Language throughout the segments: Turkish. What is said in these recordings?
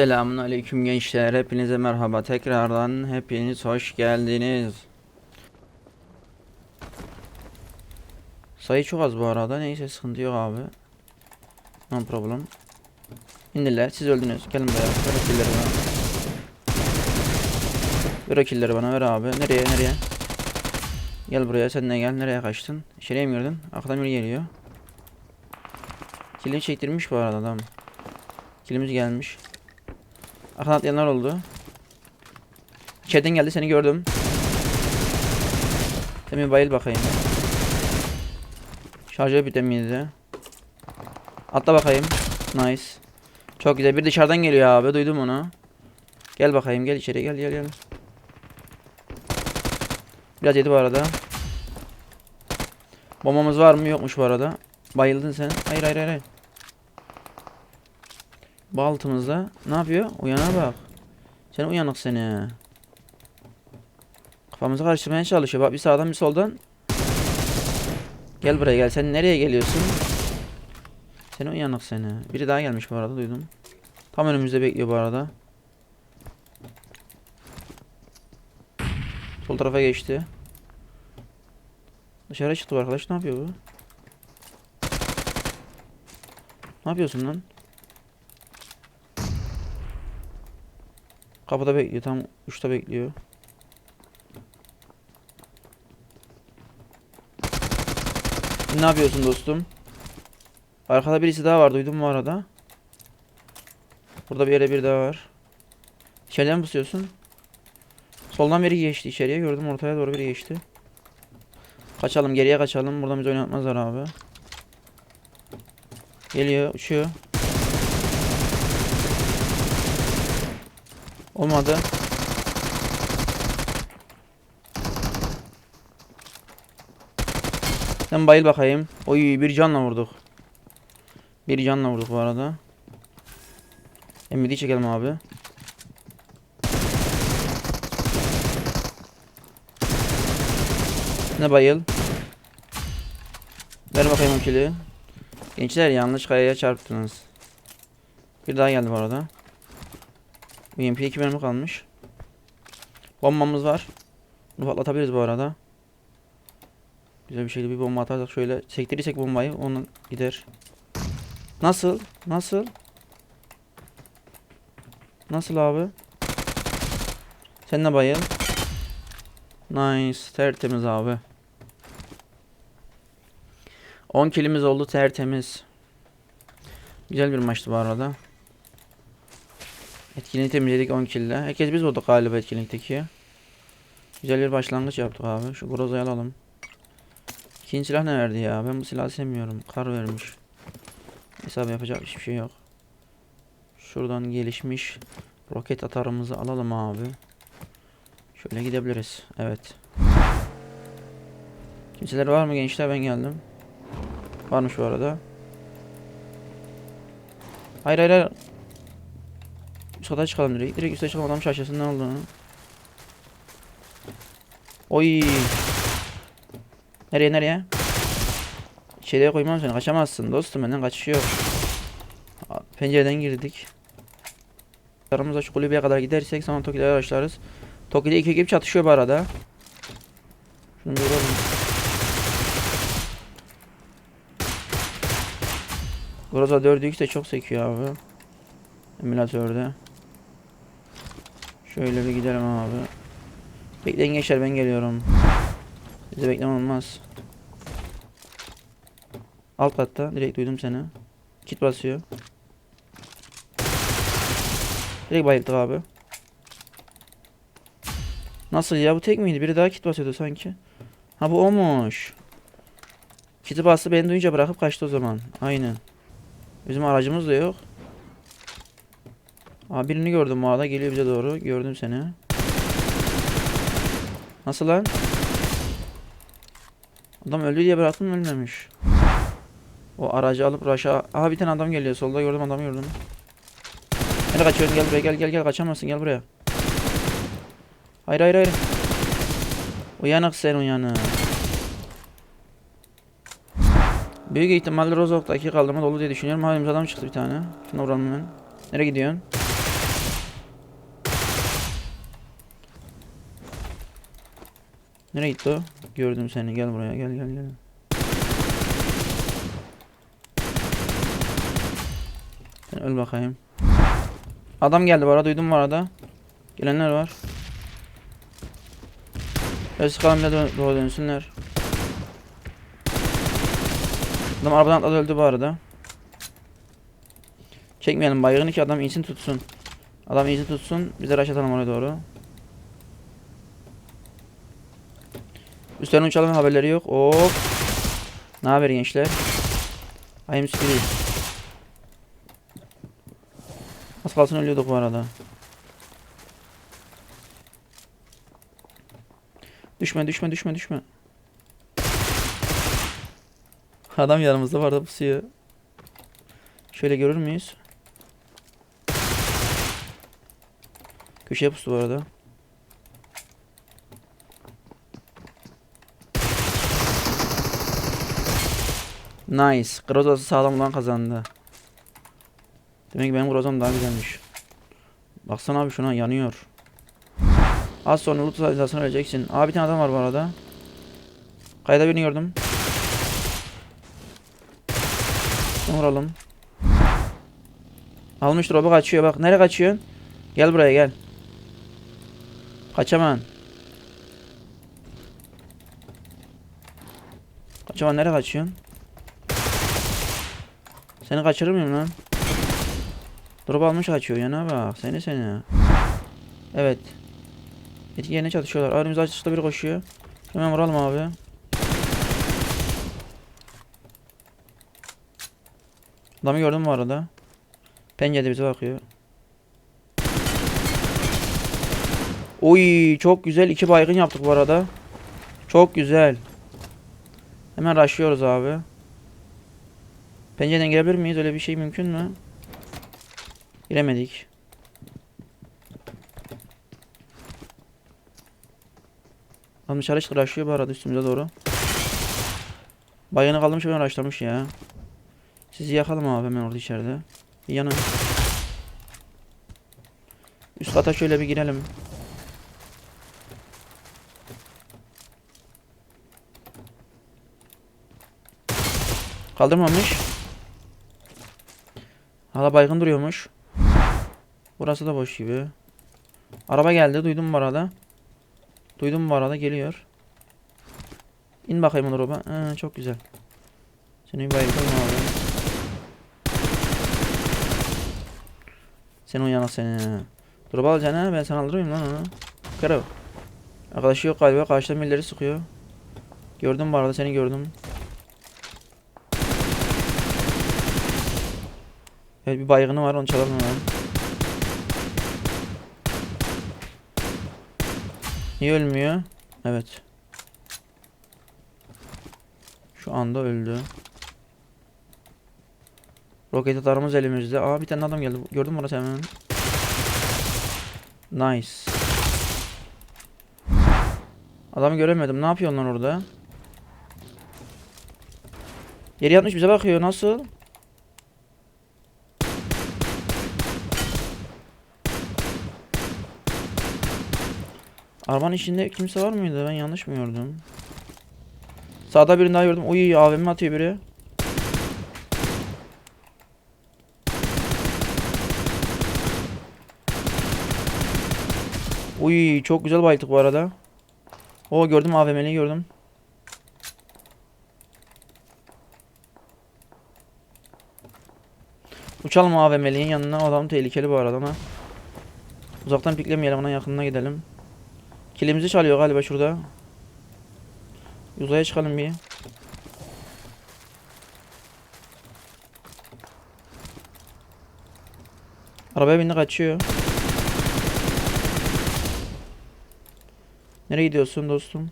Selamun aleyküm gençler. Hepinize merhaba. Tekrardan hepiniz hoş geldiniz. Sayı çok az bu arada. Neyse sıkıntı yok abi. No problem. İndiler. Siz öldünüz. Gelin buraya. Ver o killleri bana. Ver o killleri bana. Ver abi. Nereye? Nereye? Gel buraya. Sen de gel. Nereye kaçtın? İçeriye mi girdin? Arkadan biri geliyor. Killini çektirmiş bu arada adam. Killimiz gelmiş. Arkadan atlayanlar oldu. İçeriden geldi seni gördüm. Demin bayıl bakayım. Şarjör bitemiydi. Atla bakayım. Nice. Çok güzel. Bir dışarıdan geliyor abi. Duydum onu. Gel bakayım. Gel içeri. Gel gel gel. Biraz yedi bu arada. Bombamız var mı? Yokmuş bu arada. Bayıldın sen. Hayır hayır hayır. Bu altımızda. Ne yapıyor? Uyana bak. Sen uyanık seni. Kafamızı karıştırmaya çalışıyor. Bak bir sağdan bir soldan. Gel buraya gel. Sen nereye geliyorsun? Sen uyanık seni. Biri daha gelmiş bu arada duydum. Tam önümüzde bekliyor bu arada. Sol tarafa geçti. Dışarı çıktı bu arkadaş. Ne yapıyor bu? Ne yapıyorsun lan? Kapıda bekliyor. Tam uçta bekliyor. Ne yapıyorsun dostum? Arkada birisi daha var. Duydum bu arada. Burada bir yere bir daha var. İçeriden mi pusuyorsun? Soldan biri geçti içeriye. Gördüm ortaya doğru biri geçti. Kaçalım geriye kaçalım. Buradan bizi oynatmazlar abi. Geliyor uçuyor. Olmadı. Sen bayıl bakayım. Oy bir canla vurduk. Bir canla vurduk bu arada. MVD çekelim abi. Ne bayıl. Ver bakayım o kili. Gençler yanlış kayaya çarptınız. Bir daha geldi bu arada. UMP 2 mermi kalmış. Bombamız var. Bunu patlatabiliriz bu arada. Güzel bir şekilde bir bomba atarsak şöyle sektirirsek bombayı onu gider. Nasıl? Nasıl? Nasıl abi? Sen de bayıl. Nice. Tertemiz abi. 10 kilimiz oldu tertemiz. Güzel bir maçtı bu arada. Etkinliği temizledik 10 kille. Herkes biz olduk galiba etkinlikteki. Güzel bir başlangıç yaptık abi. Şu grozayı alalım. İkinci silah ne verdi ya? Ben bu silahı sevmiyorum. Kar vermiş. Hesap yapacak hiçbir şey yok. Şuradan gelişmiş roket atarımızı alalım abi. Şöyle gidebiliriz. Evet. Kimseler var mı gençler? Ben geldim. Varmış bu arada. Hayır hayır hayır. Kata çıkalım direkt. Direkt üste çıkalım adam şaşırsın ne olduğunu. Oy. Nereye nereye? İçeriye koymam seni. Kaçamazsın dostum benden kaçış yok. Pencereden girdik. Aramızda şu kulübeye kadar gidersek sonra Toki'de araçlarız. Toki'de iki ekip çatışıyor bu arada. Şunu bir vuralım. Groza 4'ü de çok sekiyor abi. Emülatörde. Şöyle bir gidelim abi. Bekleyin gençler ben geliyorum. Bize bekleme olmaz. Alt katta direkt duydum seni. Kit basıyor. Direkt bayıldık abi. Nasıl ya bu tek miydi? Biri daha kit basıyordu sanki. Ha bu olmuş. Kiti bastı beni duyunca bırakıp kaçtı o zaman. Aynen. Bizim aracımız da yok. Aa birini gördüm arada geliyor bize doğru. Gördüm seni. Nasıl lan? Adam öldü diye bıraktım ölmemiş. O aracı alıp raşa... Aha bir tane adam geliyor. Solda gördüm adamı gördüm. Nereye kaçıyorsun? Gel buraya gel gel gel kaçamazsın gel buraya. Hayır hayır hayır. Uyanık sen uyanık. Büyük ihtimalle Rozok'taki kaldırma dolu diye düşünüyorum. Halimiz adam çıktı bir tane. Şuna vuralım hemen. Nereye gidiyorsun? Nereye gitti o? Gördüm seni. Gel buraya. Gel gel gel. Sen öl bakayım. Adam geldi bu arada. Duydum bu arada. Gelenler var. Öyle sıkalım bile dö- doğru dönsünler. Adam arabadan atladı öldü bu arada. Çekmeyelim baygını ki adam insin tutsun. Adam insin tutsun. Biz de rush atalım oraya doğru. Üstlerine uçalım haberleri yok. Hop. Ne haber gençler? I'm Spirit. Az kalsın ölüyorduk bu arada. Düşme düşme düşme düşme. Adam yanımızda vardı pusuyor. Şöyle görür müyüz? Köşeye pustu bu arada. Nice. Grozası sağlam olan kazandı. Demek ki benim grozam daha güzelmiş. Baksana abi şuna yanıyor. Az sonra loot hizasına öleceksin. Abi bir tane adam var bu arada. Kayda birini gördüm. Şunu vuralım. Almış drop'u kaçıyor bak. Nereye kaçıyorsun? Gel buraya gel. Kaçaman. Kaçaman nereye kaçıyorsun? Seni kaçırır mıyım lan? Drop almış kaçıyor yana bak. Seni seni. Evet. Etki yerine çatışıyorlar. Aramızda açışta biri koşuyor. Hemen vuralım abi. Adamı gördüm bu arada. Pencerede bize bakıyor. Oy çok güzel iki baygın yaptık bu arada. Çok güzel. Hemen rushlıyoruz abi. Pencereden girebilir miyiz? Öyle bir şey mümkün mü? Giremedik. Adam dışarı çıktı rushlıyor bu arada üstümüze doğru. Baygını kalmış hemen rushlamış ya. Sizi yakalım abi hemen orada içeride. Bir yanın. Üst kata şöyle bir girelim. Kaldırmamış. Hala baygın duruyormuş. Burası da boş gibi. Araba geldi. Duydum bu arada. Duydum bu arada. Geliyor. İn bakayım o araba. Ha, çok güzel. Seni bir abi. Sen uyanık seni. Drop alacaksın ha. Ben sana aldırayım lan onu. Karo. Arkadaşı yok galiba. Karşıdan birileri sıkıyor. Gördüm bu arada. Seni gördüm. Evet bir baygını var onu çalalım hemen. Niye ölmüyor? Evet. Şu anda öldü. Roket atarımız elimizde. Aa bir tane adam geldi. Gördün mü orası hemen? Nice. Adamı göremedim. Ne yapıyor onlar orada? Yeri yatmış bize bakıyor. Nasıl? Arabanın içinde kimse var mıydı? Ben yanlış mı gördüm? Sağda birini daha gördüm. Uy AVM atıyor biri. Uy çok güzel bayıldık bu arada. O gördüm AVM'liyi gördüm. Uçalım AVM'liğin yanına. Adam tehlikeli bu arada ama. Uzaktan piklemeyelim ona yakınına gidelim. Kilimizi çalıyor galiba şurada. Uzaya çıkalım bir. Arabaya bindi kaçıyor. Nereye gidiyorsun dostum?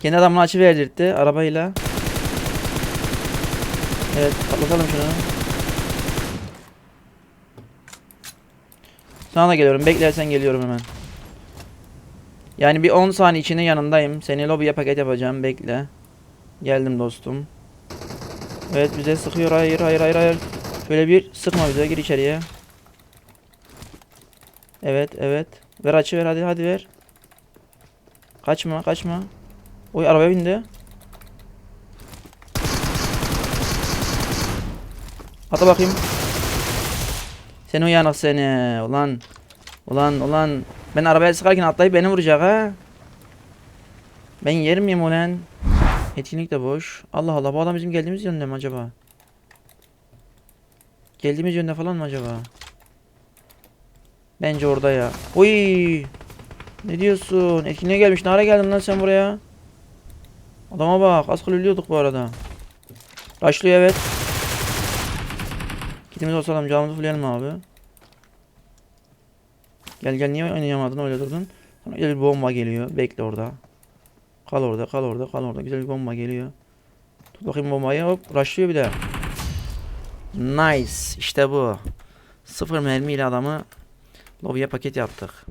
Kendi adamını açı verdirtti arabayla. Evet patlatalım şunu. Sana da geliyorum. Beklersen geliyorum hemen. Yani bir 10 saniye içinde yanındayım. Seni lobiye paket yapacağım. Bekle. Geldim dostum. Evet bize sıkıyor. Hayır hayır hayır hayır. Şöyle bir sıkma bize gir içeriye. Evet evet. Ver açı ver hadi hadi ver. Kaçma kaçma. Oy arabaya bindi. Ata bakayım. Seni uyanık seni. Ulan. Ulan ulan. Ben arabaya sıkarken atlayıp beni vuracak ha. Ben yerim miyim ulan? Etkinlik de boş. Allah Allah bu adam bizim geldiğimiz yönde mi acaba? Geldiğimiz yönde falan mı acaba? Bence orada ya. Oy! Ne diyorsun? Etkinliğe gelmiş. Ne ara geldin lan sen buraya? Adama bak. Az ölüyorduk bu arada. Başlıyor evet. Kitimiz olsa alalım. Camımızı fulleyelim abi. Gel gel niye oynayamadın öyle durdun? Sonra güzel bir bomba geliyor. Bekle orada. Kal orada kal orada kal orada. Güzel bir bomba geliyor. Tut bakayım bombayı. Hop rushlıyor bir de. Nice. İşte bu. Sıfır mermiyle adamı lobiye paket yaptık.